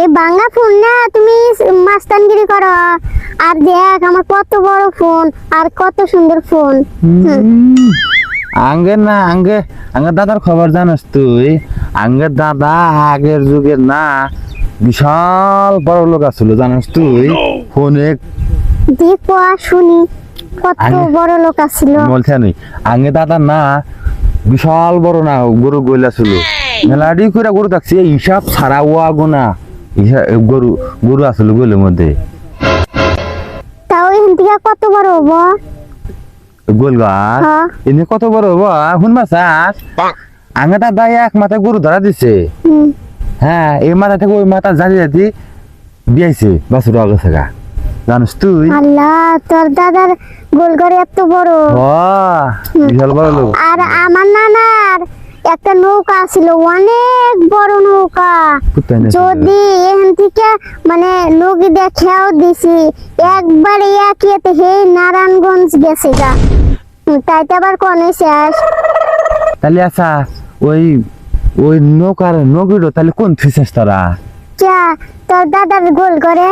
এই বাংলা ফোন না তুমি মাস্তানগিরি করো। আর দেখ আমার কত বড় ফোন আর কত সুন্দর ফোন আঙ্গে না আঙ্গে আঙ্গের দাদার খবর জানাস তুই? আঙ্গের দাদা আগের যুগের না বিশাল বড় লোক আসলো জানাস তুই? ফোনে দেখো আর শুনি কত বড় লোক আছিল বলছে নি আঙ্গে দাদা না বিশাল বড় না গরু গইলা ছিল। মেলাডি করে গরু থাকছে হিসাব ছাড়া গরু গরু আসলো মধ্যে। তাও এখান থেকে কত বড় হব? গোল গাছ হ্যাঁ। কত বড় হব? শুনবা দাদা এক মাথায় গরু ধরা দিছে। হ্যাঁ এই মাথা থেকে ওই মাথা জাতি জাতি বিয়াইছে বাসুর আগে থাকা জানিস তুই? আল্লাহ তোর দাদার গোল করে এত বড়। ও বিশাল বড় লোক। আর আমার নানার একটা নৌকা ছিল অনেক বড় নৌকা। যদি এখান থেকে মানে নদী দেখেও দিছি একবারে হে নারায়ণগঞ্জ গেছে গা। তাইতে আবার কনে শেষ তাহলে আচ্ছা ওই ওই নৌকার নৌকিটা তাহলে কোন থিসেস তোরা? চা তোর দাদার গোল করে?